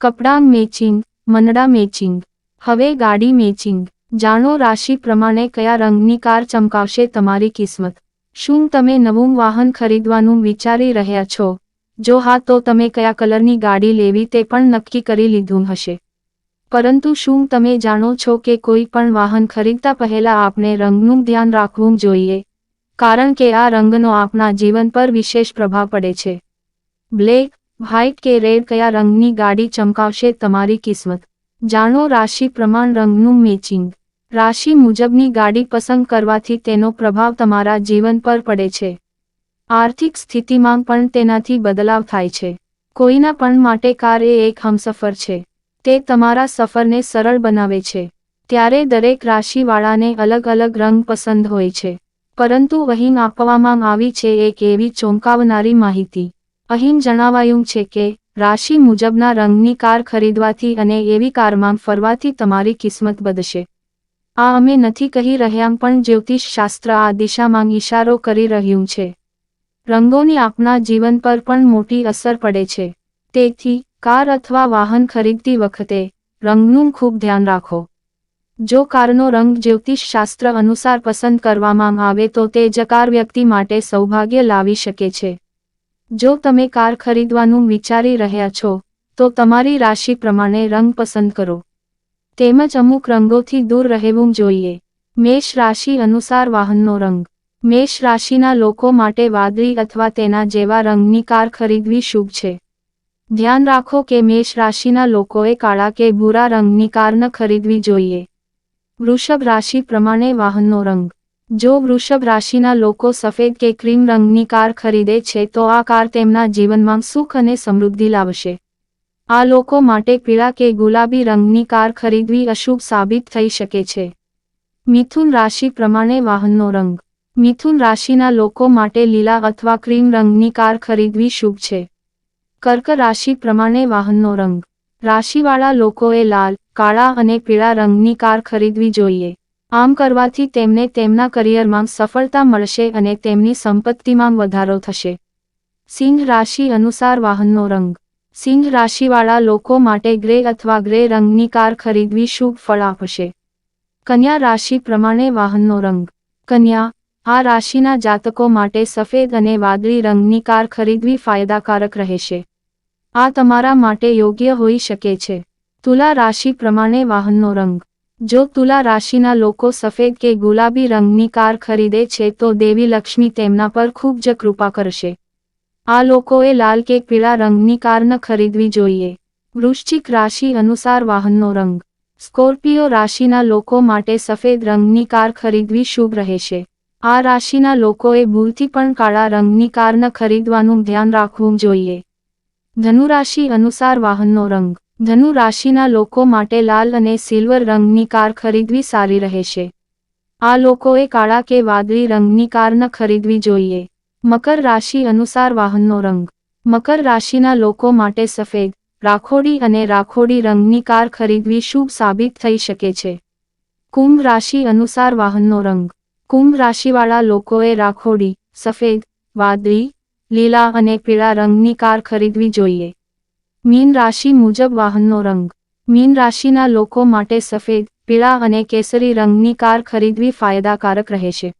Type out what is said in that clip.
કપડાં matching મનડા matching. હવે ગાડી મેચિંગ. જાણો રાશિ પ્રમાણે કયા રંગની કાર ચમકાવશે તમારી કિસ્મત. શું તમે નવું વાહન ખરીદવાનું વિચારી રહ્યા છો? જો હા, તો તમે કયા કલરની ગાડી લેવી તે પણ નક્કી કરી લીધું હશે. પરંતુ શું તમે જાણો છો કે કોઈ પણ વાહન ખરીદતા પહેલા આપણે રંગનું ધ્યાન રાખવું જોઈએ? કારણ કે આ રંગનો આપણા જીવન પર વિશેષ પ્રભાવ પડે છે. બ્લેક વ્હાઇટ કે રેડ કયા રંગની ગાડી ચમકાવશે તમારી કિસ્મત. જાણો રાશિ પ્રમાણ રંગનું મેચિંગ રાશિ મુજબની ગાડી પસંદ કરવાથી તેનો પ્રભાવ તમારા જીવન પર પડે છે. આર્થિક સ્થિતિમાં પણ તેનાથી બદલાવ થાય છે. કોઈના પણ માટે કાર એ એક હમસફર છે. તે તમારા સફરને સરળ બનાવે છે. ત્યારે દરેક રાશિવાળાને અલગ અલગ રંગ પસંદ હોય છે. પરંતુ અહીં આપવામાં આવી છે એક એવી ચોંકાવનારી માહિતી. અહીં જણાવાયું છે કે, રાશિ મુજબના રંગની કાર ખરીદવાથી અને એવી કારમાં ફરવાથી તમારી કિસ્મત બદશે. આ અમે નથી કહી રહ્યા પણ જ્યોતિષ શાસ્ત્ર આ દિશામાં ઇશારો કરી રહ્યું છે. રંગોની આપના જીવન પર પણ મોટી અસર પડે છે. તેથી, કાર અથવા વાહન ખરીદતી વખતે, રંગનું ખૂબ ધ્યાન રાખો. જો કારનો રંગ જ્યોતિષ શાસ્ત્ર અનુસાર પસંદ કરવામાં આવે તો તે જકાર વ્યક્તિ માટે સૌભાગ્ય લાવી શકે છે. જો તમે કાર ખરીદવાનું વિચારી રહ્યા છો, તો તમારી રાશિ પ્રમાણે રંગ પસંદ કરો. તેમજ અમુક રંગોથી દૂર રહેવું જોઈએ. મેષ રાશિ અનુસાર વાહનનો રંગ. મેષ રાશિના લોકો માટે વાદળી અથવા તેના જેવા રંગની કાર ખરીદવી શુભ છે. ધ્યાન રાખો કે મેષ રાશિના લોકોએ કાળા કે ભૂરા રંગની કાર ન ખરીદવી જોઈએ. વૃષભ રાશિ પ્રમાણે વાહનનો રંગ. જો વૃષભ રાશિના લોકો સફેદ કે ક્રીમ રંગની કાર ખરીદે છે, તો આ કાર તેમના જીવનમાં સુખ અને સમૃદ્ધિ લાવશે. આ લોકો માટે પીળા કે ગુલાબી રંગની કાર ખરીદવી અશુભ સાબિત થઈ શકે છે. મિથુન રાશિ પ્રમાણે વાહનનો રંગ. મિથુન રાશિના લોકો માટે લીલા અથવા ક્રીમ રંગની કાર ખરીદવી શુભ છે. કર્ક રાશિ પ્રમાણે વાહનનો રંગ. રાશિવાળા લોકોએ લાલ, કાળા અને પીળા રંગની કાર ખરીદવી જોઈએ. આમ કરવાથી તેમને તેમના કરિયરમાં સફળતા મળશે અને તેમની સંપત્તિમાં વધારો થશે. સિંહ રાશિ અનુસાર વાહનનો રંગ. સિંહ રાશિવાળા લોકો માટે ગ્રે અથવા ગ્રે રંગની કાર ખરીદવી શુભ ફળ આપશે. કન્યા રાશિ પ્રમાણે વાહનનો રંગ. કન્યા, આ રાશિના જાતકો માટે સફેદ અને વાદળી રંગની કાર ખરીદવી ફાયદાકારક રહેશે. આ તમારા માટે યોગ્ય હોઈ શકે છે. તુલા રાશિ પ્રમાણે વાહનનો રંગ. જો તુલા રાશિના લોકો સફેદ કે ગુલાબી રંગની કાર ખરીદે છે તો દેવી લક્ષ્મી તેમના પર ખૂબ જ કૃપા કરશે. આ લોકોએ લાલ કે પીળા રંગની કાર ન ખરીદવી જોઈએ. વૃશ્ચિક રાશિ અનુસાર વાહનનો રંગ. સ્કોર્પિયો રાશિના લોકો માટે સફેદ રંગની કાર ખરીદવી શુભ રહેશે. આ રાશિના લોકોએ ભૂલથી પણ કાળા રંગની કાર ન ખરીદવાનું ધ્યાન રાખવું જોઈએ. ધનુરાશિ અનુસાર વાહનનો રંગ. ધનુ રાશિના લોકો માટે લાલ અને સિલ્વર રંગની કાર ખરીદવી સારી રહેશે. આ લોકોએ કાળા કે વાદળી રંગની કાર ન ખરીદવી જોઈએ. મકર રાશિ અનુસાર વાહનનો રંગ. મકર રાશિના લોકો માટે સફેદ, રાખોડી અને રાખોડી રંગની કાર ખરીદવી શુભ સાબિત થઈ શકે છે. કુંભ રાશિ અનુસાર વાહનનો રંગ. કુંભ રાશિવાળા લોકોએ રાખોડી, સફેદ, વાદળી, લીલા અને પીળા રંગની કાર ખરીદવી જોઈએ. મીન રાશિ મુજબ વાહનનો રંગ. મીન રાશિના લોકો માટે સફેદ, પીળા અને કેસરી રંગની કાર ખરીદવી ફાયદાકારક રહેશે.